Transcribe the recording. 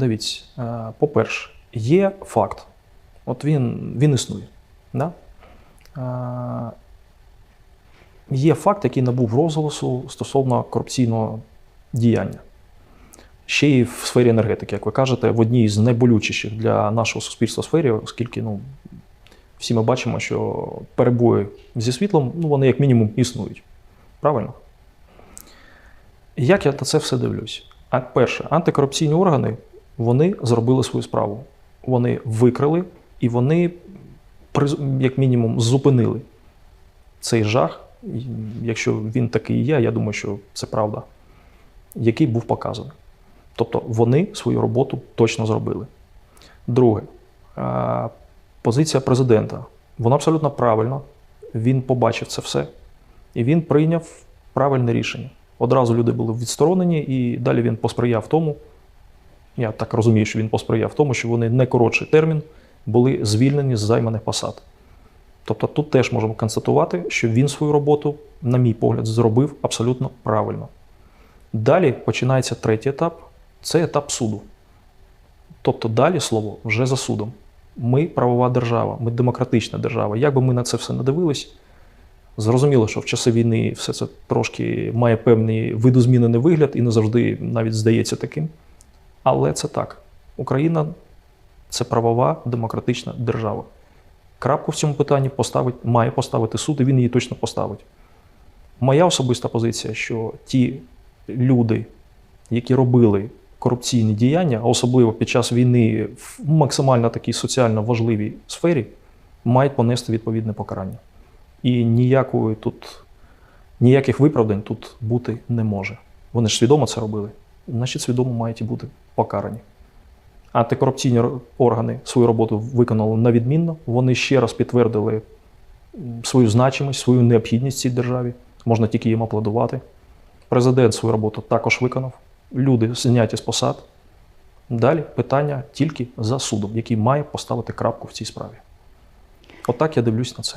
Дивіться, е, по-перше, є факт. От він, він існує. Да? Е, Є факт, який набув розголосу стосовно корупційного діяння. Ще й в сфері енергетики, як ви кажете, в одній з найболючіших для нашого суспільства сфері, оскільки ну, всі ми бачимо, що перебої зі світлом, ну, вони як мінімум існують. Правильно? Як я на це все дивлюсь? А перше, антикорупційні органи вони зробили свою справу. Вони викрили і вони, як мінімум, зупинили цей жах. Якщо він такий є, я думаю, що це правда, який був показаний. Тобто вони свою роботу точно зробили. Друге, позиція президента. Вона абсолютно правильна. Він побачив це все. І він прийняв правильне рішення. Одразу люди були відсторонені, і далі він посприяв тому. Я так розумію, що він посприяв тому, що вони не коротший термін були звільнені з займаних посад. Тобто тут теж можемо констатувати, що він свою роботу, на мій погляд, зробив абсолютно правильно. Далі починається третій етап це етап суду. Тобто далі слово вже за судом. Ми правова держава, ми демократична держава. Як би ми на це все не дивились, зрозуміло, що в часи війни все це трошки має певний видозмінений вигляд і не завжди навіть здається таким. Але це так. Україна це правова демократична держава. Крапку в цьому питанні поставить, має поставити суд, і він її точно поставить. Моя особиста позиція, що ті люди, які робили корупційні діяння, а особливо під час війни в максимально такій соціально важливій сфері, мають понести відповідне покарання. І ніякої тут, ніяких виправдань тут бути не може. Вони ж свідомо це робили, значить, свідомо мають і бути покарані. Антикорупційні органи свою роботу виконали на відмінно. Вони ще раз підтвердили свою значимість, свою необхідність цій державі. Можна тільки їм аплодувати. Президент свою роботу також виконав. Люди зняті з посад. Далі питання тільки за судом, який має поставити крапку в цій справі. Отак я дивлюсь на це.